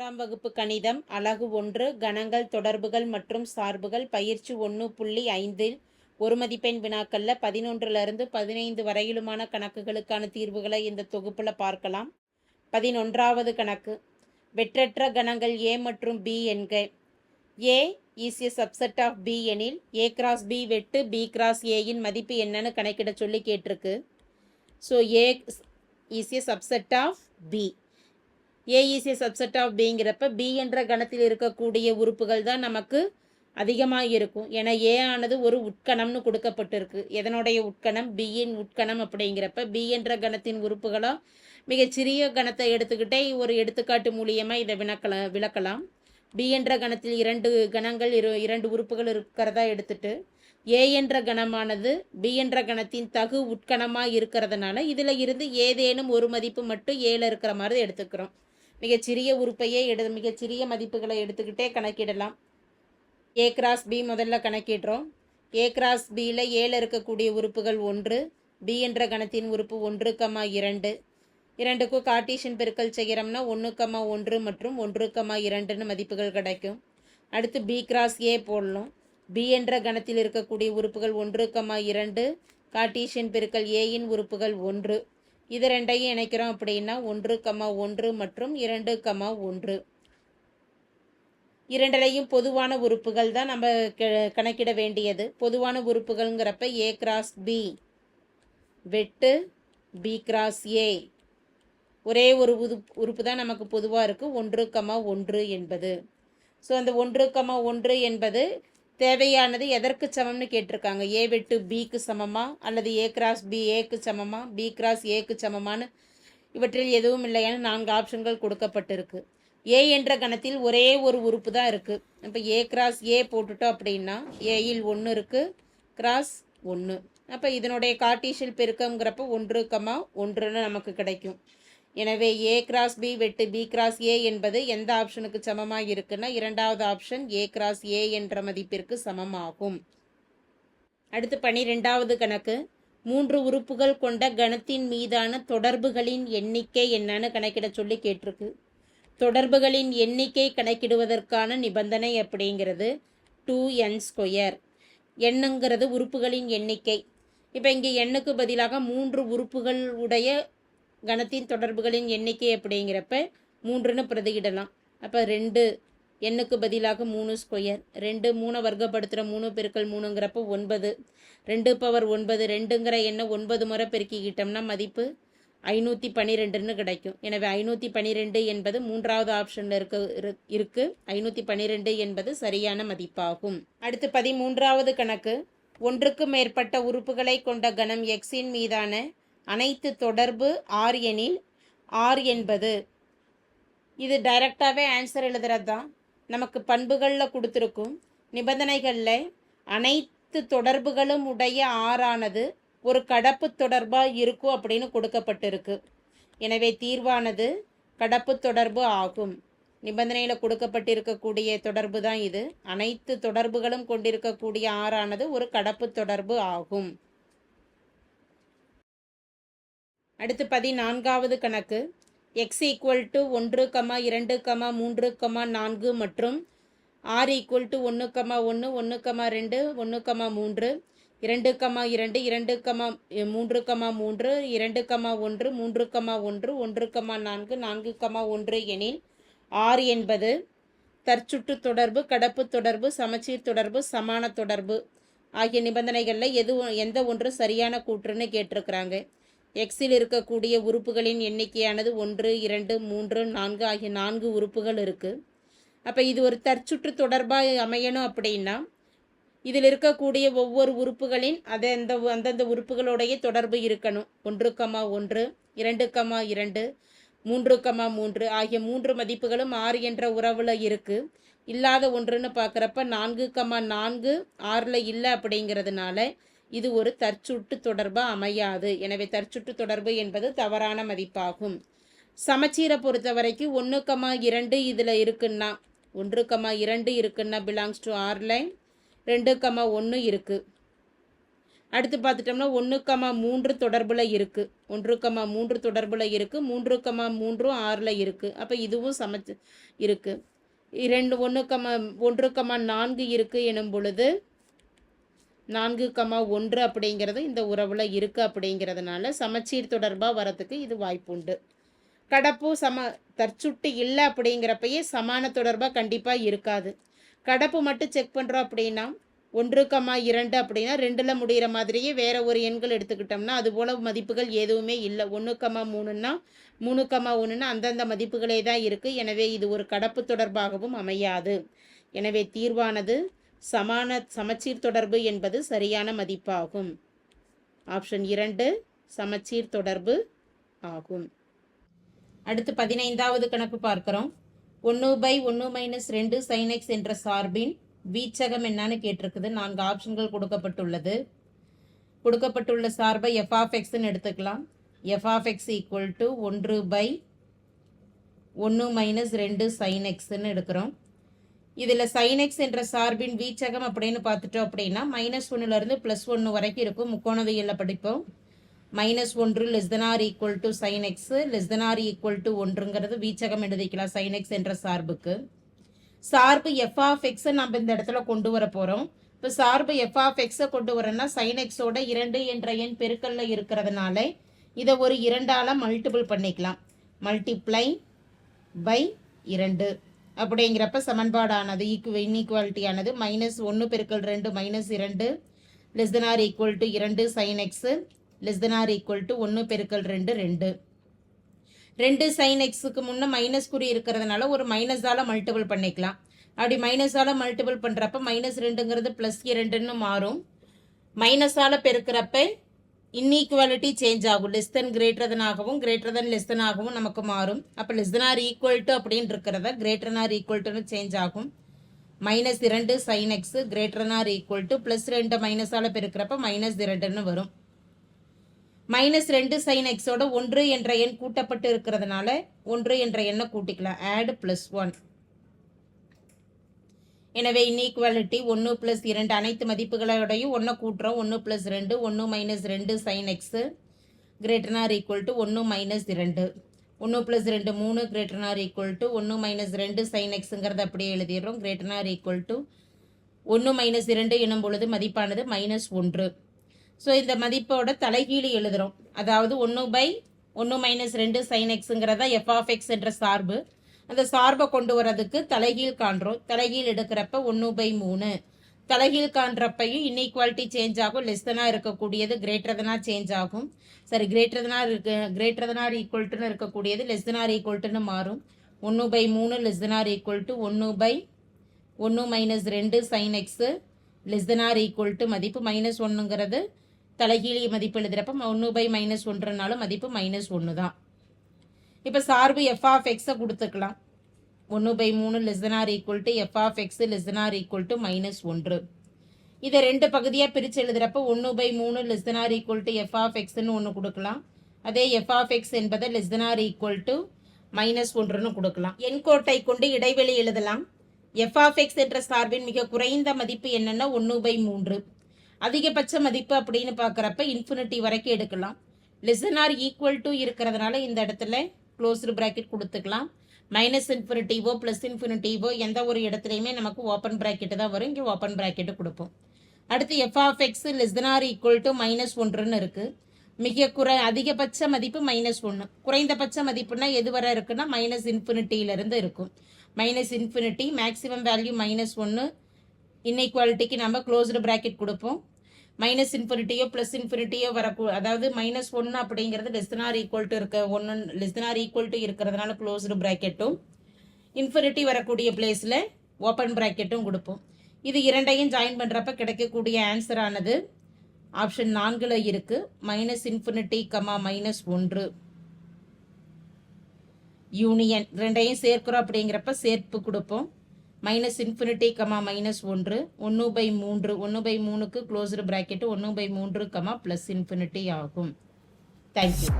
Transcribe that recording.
மூன்றாம் வகுப்பு கணிதம் அலகு ஒன்று கணங்கள் தொடர்புகள் மற்றும் சார்புகள் பயிற்சி ஒன்று புள்ளி ஐந்தில் ஒரு மதிப்பெண் வினாக்களில் பதினொன்றிலிருந்து பதினைந்து வரையிலுமான கணக்குகளுக்கான தீர்வுகளை இந்த தொகுப்பில் பார்க்கலாம். பதினொன்றாவது கணக்கு. வெற்றற்ற கணங்கள் ஏ மற்றும் பி என்க. A is a subset of B எனில் ஏ கிராஸ் பி வெட்டு பி கிராஸ் ஏயின் மதிப்பு என்னன்னு கணக்கிட சொல்லி கேட்டிருக்கு. So A is a subset of B A is subset of பிங்கிறப்ப B என்ற கணத்தில் இருக்கக்கூடிய உறுப்புகள் தான் நமக்கு அதிகமாக இருக்கும். ஏன்னா ஏ ஆனது ஒரு உட்கணம்னு கொடுக்கப்பட்டிருக்கு. எதனுடைய உட்கணம்? பியின் உட்கணம் அப்படிங்கிறப்ப பி என்ற கணத்தின் உறுப்புகளாக மிகச்சிறிய கணத்தை எடுத்துக்கிட்டே ஒரு எடுத்துக்காட்டு மூலியமாக இதை விளக்கல விளக்கலாம். பி என்ற கணத்தில் இரண்டு கணங்கள் இரு இரண்டு உறுப்புகள் இருக்கிறதா எடுத்துட்டு ஏ என்ற கணமானது பி என்ற கணத்தின் தகு உட்கணமாக இருக்கிறதுனால இதில் இருந்து ஏதேனும் ஒரு மதிப்பு மட்டும் ஏல இருக்கிற மாதிரி எடுத்துக்கிறோம். மிகச்சிறிய உறுப்பையே எடு மிகச்சிறிய மதிப்புகளை எடுத்துக்கிட்டே கணக்கிடலாம். ஏ கிராஸ் பி முதல்ல கணக்கிடுறோம். ஏ கிராஸ் பியில் ஏழு இருக்கக்கூடிய உறுப்புகள் ஒன்று பி என்ற கணத்தின் உறுப்பு ஒன்று கமா இரண்டு. இரண்டுக்கும் கார்டீஷியன் பெருக்கல் செய்கிறோம்னா ஒன்று கமா ஒன்று மற்றும் ஒன்று கமா இரண்டுன்னு மதிப்புகள் கிடைக்கும். அடுத்து பி கிராஸ் ஏ போடணும். பி என்ற கணத்தில் இருக்கக்கூடிய உறுப்புகள் ஒன்று கமா இரண்டு. கார்டீஷியன் பெருக்கல் ஏயின் உறுப்புகள் ஒன்று. இது ரெண்டையும் இணைக்கிறோம் அப்படின்னா ஒன்று கமா ஒன்று மற்றும் இரண்டு கமா ஒன்று. இரண்டிலையும் பொதுவான உறுப்புகள் தான் நம்ம கணக்கிட வேண்டியது. பொதுவான உறுப்புகள்ங்கிறப்ப ஏ கிராஸ் பி வெட்டு பி கிராஸ் ஏ ஒரே ஒரு உறுப்பு தான் நமக்கு பொதுவாக இருக்குது ஒன்று கமா ஒன்று என்பது. ஸோ அந்த ஒன்று கமா ஒன்று என்பது தேவையானது எதற்கு சமம்னு கேட்டிருக்காங்க. ஏ வெட்டு பிக்கு சமமா? அல்லது ஏ கிராஸ் பி ஏக்கு சமமா? பி கிராஸ் ஏக்கு சமமான்னு இவற்றில் எதுவும் இல்லையானு நான்கு ஆப்ஷன்கள் கொடுக்கப்பட்டிருக்கு. ஏ என்ற கணத்தில் ஒரே ஒரு உறுப்பு தான் இருக்குது இப்போ ஏ கிராஸ் ஏ போட்டுட்டோம் அப்படின்னா ஏயில் ஒன்று இருக்குது கிராஸ் ஒன்று அப்போ இதனுடைய கார்டீஷியல் பெருக்கங்கிறப்ப ஒன்று கமா ஒன்றுன்னு நமக்கு கிடைக்கும். எனவே ஏ கிராஸ் பி வெட்டு பி கிராஸ் ஏ என்பது எந்த ஆப்ஷனுக்கு சமமாக இருக்குன்னா இரண்டாவது ஆப்ஷன் ஏ கிராஸ் ஏ என்ற மதிப்பிற்கு சமமாகும். அடுத்து பனிரெண்டாவது கணக்கு. மூன்று உறுப்புகள் கொண்ட கணத்தின் மீதான தொடர்புகளின் எண்ணிக்கை என்னன்னு கணக்கிட சொல்லி கேட்டிருக்கு. தொடர்புகளின் எண்ணிக்கை கணக்கிடுவதற்கான நிபந்தனை அப்படிங்கிறது டூ என் ஸ்கொயர் எண்ணுங்கிறது உறுப்புகளின் எண்ணிக்கை. இப்போ இங்கே எண்ணுக்கு பதிலாக மூன்று உறுப்புகள் உடைய கணத்தின் தொடர்புகளின் எண்ணிக்கை அப்படிங்கிறப்ப மூன்றுன்னு பிரதியிடலாம். அப்போ ரெண்டு எண்ணுக்கு பதிலாக மூணு ஸ்கொயர் ரெண்டு மூணை வர்க்கப்படுத்துகிற மூணு பெருக்கள் மூணுங்கிறப்ப ஒன்பது. ரெண்டு பவர் ஒன்பது. ரெண்டுங்கிற எண்ணை ஒன்பது முறை பெருக்கிக்கிட்டோம்னா மதிப்பு ஐநூற்றி பன்னிரெண்டுன்னு கிடைக்கும். எனவே ஐநூற்றி பன்னிரெண்டு என்பது மூன்றாவது ஆப்ஷனில் இருக்க இரு- இருக்கு. ஐநூற்றி பன்னிரெண்டு என்பது சரியான மதிப்பாகும். அடுத்து பதிமூன்றாவது கணக்கு. ஒன்றுக்கு மேற்பட்ட உறுப்புகளை கொண்ட கணம் எக்ஸின் மீதான அனைத்து தொடர்பு ஆர் எனில் ஆர் என்பது. இது டைரக்டாகவே ஆன்சர் எழுதுறது? தான் நமக்கு பண்புகளில் கொடுத்துருக்கும் நிபந்தனைகளில் அனைத்து தொடர்புகளும் உடைய ஆறானது ஒரு கடப்பு தொடர்பாக இருக்கும் அப்படின்னு கொடுக்கப்பட்டிருக்கு. எனவே தீர்வானது கடப்பு தொடர்பு ஆகும். நிபந்தனையில் கொடுக்கப்பட்டிருக்கக்கூடிய தொடர்பு தான் இது. அனைத்து தொடர்புகளும் கொண்டிருக்கக்கூடிய ஆறானது ஒரு கடப்பு தொடர்பு ஆகும். அடுத்து பதினான்காவது கணக்கு. எக்ஸ் ஈக்குவல் டு ஒன்று கமா இரண்டு கமா மூன்று கமா நான்கு மற்றும் ஆர் ஈக்குவல் டு ஒன்று கமா ஒன்று ஒன்று கமா ரெண்டு ஒன்று கமா மூன்று இரண்டு கமா இரண்டு இரண்டு கமா மூன்று கமா மூன்று இரண்டு கமா ஒன்று மூன்று கமா ஒன்று ஒன்று கமா நான்கு நான்கு கமா ஒன்று எனில் ஆர் என்பது தற்சுற்று தொடர்பு கடப்பு தொடர்பு சமச்சீர் தொடர்பு சமான தொடர்பு ஆகிய நிபந்தனைகளில் எது எந்த ஒன்று சரியான கூற்றுன்னு கேட்டிருக்கிறாங்க. எக்ஸில் இருக்கக்கூடிய உறுப்புகளின் எண்ணிக்கையானது ஒன்று இரண்டு மூன்று நான்கு ஆகிய நான்கு உறுப்புகள் இருக்குது அப்போ இது ஒரு தற்சுற்று தொடர்பாக அமையணும் அப்படின்னா இதில் இருக்கக்கூடிய ஒவ்வொரு உறுப்புகளின் அதை அந்த அந்தந்த உறுப்புகளுடைய தொடர்பு இருக்கணும். ஒன்று கமா ஒன்று இரண்டு கமா இரண்டு மூன்று கமா மூன்று ஆகிய மூன்று மதிப்புகளும் ஆறு என்ற உறவில் இருக்குது இல்லாத ஒன்றுன்னு பார்க்குறப்ப நான்கு கமா நான்கு ஆறில் இல்லை அப்படிங்கிறதுனால இது ஒரு தற்சுட்டு தொடர்பாக அமையாது. எனவே தற்சுட்டு தொடர்பு என்பது தவறான மதிப்பாகும். சமச்சீரை பொறுத்த வரைக்கும் ஒன்று கமா இரண்டு இதில் இருக்குன்னா ஒன்று கமா இரண்டு இருக்குன்னா பிலாங்ஸ் டு ஆர் லைன் ரெண்டு கமா ஒன்று இருக்குது அடுத்து பார்த்துட்டோம்னா ஒன்று கமா மூன்று தொடர்பில் இருக்குது ஒன்று கமா மூன்று தொடர்பில் இருக்குது மூன்று கமா மூன்றும் ஆறில் இருக்குது அப்போ இதுவும் சமைச்சு இருக்குது இரண்டு ஒன்று கமா ஒன்று கமா நான்கு இருக்குது எனும் பொழுது நான்கு கமா ஒன்று அப்படிங்கிறது இந்த உறவில் இருக்குது அப்படிங்கிறதுனால சமச்சீர் தொடர்பாக வரத்துக்கு இது வாய்ப்புண்டு. கடப்பு சம தற்சுட்டு இல்லை அப்படிங்கிறப்பயே சமான தொடர்பாக கண்டிப்பாக இருக்காது. கடப்பு மட்டும் செக் பண்ணுறோம் அப்படின்னா ஒன்று கமா இரண்டு அப்படின்னா ரெண்டில் முடிகிற மாதிரியே வேறு ஒரு எண்கள் எடுத்துக்கிட்டோம்னா அது போல மதிப்புகள் எதுவுமே இல்லை. ஒன்று கமா மூணுன்னா மூணு கமா ஒன்றுன்னா அந்தந்த மதிப்புகளே தான் இருக்குது எனவே இது ஒரு கடப்பு தொடர்பாகவும் அமையாது. எனவே தீர்வானது சமான சமச்சீர் தொடர்பு என்பது சரியான மதிப்பாகும். ஆப்ஷன் இரண்டு சமச்சீர் தொடர்பு ஆகும். அடுத்து பதினைந்தாவது கணக்கு பார்க்குறோம். ஒன்று பை ஒன்று மைனஸ் ரெண்டு சைனெக்ஸ் என்ற சார்பின் வீச்சகம் என்னன்னு கேட்டிருக்குது. நான்கு ஆப்ஷன்கள் கொடுக்கப்பட்டுள்ளது. கொடுக்கப்பட்டுள்ள சார்பை எஃப் எடுத்துக்கலாம். எஃப் ஈக்குவல் டு ஒன்று பை ஒன்று மைனஸ் ரெண்டு சைனெக்ஸ்ன்னு எடுக்கிறோம். இதில் சைன் எக்ஸ் என்ற சார்பின் வீச்சகம் அப்படின்னு பார்த்துட்டோம் அப்படின்னா மைனஸ் ஒன்றுலேருந்து ப்ளஸ் ஒன்று வரைக்கும் இருக்கும். முக்கோணவியலில் படிப்போம். மைனஸ் ஒன்று less than or equal to sine x less than or equal to ஒன்றுங்கிறது வீச்சகம் எழுதிக்கலாம் சைன் எக்ஸ் என்ற சார்புக்கு. சார்பு எஃப் ஆஃப் எக்ஸை நம்ம இந்த இடத்துல கொண்டு வர போகிறோம் இப்போ சார்பு எஃப் ஆஃப் எக்ஸை கொண்டு வரேன்னா சைன் எக்ஸோட இரண்டு என்ற எண் பெருக்கல்ல இருக்கிறதுனால இதை ஒரு இரண்டால் மல்டிபிள் பண்ணிக்கலாம். மல்டிப்ளை பை இரண்டு. அப்படிங்கிறப்ப சமன்பாடானது ஈக்குவ இன்ஈக்குவாலிட்டியானது மைனஸ் ஒன்று பெருக்கல் ரெண்டு மைனஸ் இரண்டு less than or equal to இரண்டு sine x less than or equal to ஒன்று பெருக்கல் ரெண்டு ரெண்டு. ரெண்டு சைன் எக்ஸுக்கு முன்னே மைனஸ் குறி இருக்கிறதுனால ஒரு மைனஸால் மல்டிபிள் பண்ணிக்கலாம். அப்படி மைனஸால் மல்டிபிள் பண்ணுறப்ப மைனஸ் ரெண்டுங்கிறது ப்ளஸ் இரண்டுன்னு மாறும். மைனஸால் பெருக்கிறப்ப இன்இக்வாலிட்டி சேஞ்ச் ஆகும். லெஸ் தென் கிரேட்டர் தன் ஆகவும் கிரேட்டர் தென் லெஸ் தென் ஆகவும் நமக்கு மாறும். அப்போ less than or equal to அப்படின்னு இருக்கிறத கிரேட்டர் ஆர் ஈக்குவல் டுன்னு சேஞ்ச் ஆகும். மைனஸ் இரண்டு sine x greater or equal to plus ரெண்டு மைனஸால் பெருக்கிறப்ப மைனஸ் இரண்டுன்னு வரும். மைனஸ் ரெண்டு சைன் எக்ஸோட ஒன்று என்ற எண் கூட்டப்பட்டு இருக்கிறதுனால ஒன்று என்ற எண்ணை கூட்டிக்கலாம். ஆட் ப்ளஸ் ஒன் எனவே இன்இக்வாலிட்டி ஒன்று ப்ளஸ் இரண்டு அனைத்து மதிப்புகளோடையும் ஒன்றை கூட்டுறோம். ஒன்று ப்ளஸ் ரெண்டு ஒன்று மைனஸ் ரெண்டு sine x greater than or equal to ஒன்று மைனஸ் இரண்டு. ஒன்று ப்ளஸ் ரெண்டு மூணு greater than or equal to ஒன்று மைனஸ் ரெண்டு சைன் எக்ஸுங்கிறத அப்படியே எழுதிடுறோம். Greater than or equal to ஒன்று மைனஸ் இரண்டு எனும் பொழுது மதிப்பானது மைனஸ் ஒன்று. ஸோ இந்த மதிப்போட தலைகீழி எழுதுகிறோம் அதாவது ஒன்று பை ஒன்று மைனஸ் ரெண்டு சைன் எக்ஸுங்கிறதா எஃப் ஆஃப் எக்ஸ் என்ற சார்பு. அந்த சார்பை கொண்டு வர்றதுக்கு தலைகீழ் காண்றோம். தலைகீழ் எடுக்கிறப்ப ஒன்று பை மூணு. தலைகீழ் காண்றப்பையும் இன்இக்வாலிட்டி சேஞ்ச் ஆகும். லெஸ் தனாக இருக்கக்கூடியது கிரேட்டர் தனாக சேஞ்ச் ஆகும். சரி கிரேட்டர் தனாக இருக்கு கிரேட்டர் தனார் ஈக்குவல்ட்டுன்னு இருக்கக்கூடியது லெஸ் தனார் ஈக்குவல்ட்டுன்னு மாறும். ஒன்று பை மூணு less than or equal to ஒன்று பை ஒன்று மைனஸ் ரெண்டு sine x less than or equal to மதிப்பு மைனஸ் ஒன்றுங்கிறது தலைகீழி மதிப்பு எழுதுகிறப்ப ஒன்று பை மைனஸ் ஒன்றுனாலும் மதிப்பு மைனஸ் ஒன்று தான் இப்போ சார்பு எஃப் ஆஃப் எக்ஸை கொடுத்துக்கலாம். ஒன்று பை மூணு less than equal to F of X less equal to minus ஒன்று. இதை ரெண்டு பகுதியாக பிரித்து எழுதுகிறப்ப ஒன்று பை மூணு less equal to F of எக்ஸ்னு ஒன்று கொடுக்கலாம். அதே எஃப் ஆஃப் எக்ஸ் என்பதை லெஸ் ஈக்குவல் டு மைனஸ் ஒன்றுன்னு கொடுக்கலாம். எண்கோட்டை கொண்டு இடைவெளி எழுதலாம். எஃப் ஆஃப் எக்ஸ் என்ற சார்பின் மிக குறைந்த மதிப்பு என்னென்னா ஒன்று பை மூன்று. அதிகபட்ச மதிப்பு அப்படின்னு பார்க்குறப்ப இன்ஃபினிட்டி வரைக்கும் எடுக்கலாம். லெசன் ஆர் ஈக்குவல் டு இருக்கிறதுனால இந்த இடத்துல க்ளோஸ்டு ப்ராக்கெட் கொடுத்துக்கலாம். மைனஸ் இன்ஃபினிட்டிவோ ப்ளஸ் இன்ஃபினிட்டிவோ எந்த ஒரு இடத்துலையுமே நமக்கு ஓப்பன் ப்ராக்கெட்டு தான் வரும். இங்கே ஓப்பன் ப்ராக்கெட்டு கொடுப்போம். அடுத்து F of X less equal to minus ஒன்றுன்னு இருக்குது மிக குறை அதிகபட்ச மதிப்பு மைனஸ் ஒன்று குறைந்தபட்ச மதிப்புனா எது வரை இருக்குன்னா மைனஸ் இன்ஃபினிட்டியிலேருந்து இருக்கும். Minus infinity maximum value minus ஒன்று இன்இக்வாலிட்டிக்கு நம்ம க்ளோஸ்டு ப்ராக்கெட் கொடுப்போம். மைனஸ் இன்ஃபினிட்டியோ ப்ளஸ் இன்ஃபினிட்டியோ வரக்கூ அதாவது மைனஸ் ஒன்று அப்படிங்கிறது லெஸ் தன் ஈக்குவல் டு இருக்க ஒன்று லெஸ் தன் ஈக்குவல் டு இருக்கிறதுனால க்ளோஸ்டு ப்ராக்கெட்டும் இன்ஃபினிட்டி வரக்கூடிய பிளேஸில் ஓப்பன் ப்ராக்கெட்டும் கொடுப்போம். இது இரண்டையும் ஜாயின் பண்ணுறப்ப கிடைக்கக்கூடிய ஆன்சர் ஆனது ஆப்ஷன் நான்கில் இருக்குது மைனஸ் இன்ஃபினிட்டி கமா மைனஸ் ஒன்று. யூனியன் ரெண்டையும் சேர்க்கிறோம் அப்படிங்கிறப்ப சேர்ப்பு கொடுப்போம். மைனஸ் இன்ஃபினிட்டி கமா மைனஸ் ஒன்று ஒன்று பை மூன்று ஒன்று பை மூணுக்கு க்ளோஸ்டு ப்ராக்கெட்டு ஒன்று பை மூன்று கமா ப்ளஸ் இன்ஃபினிட்டி ஆகும். Thank you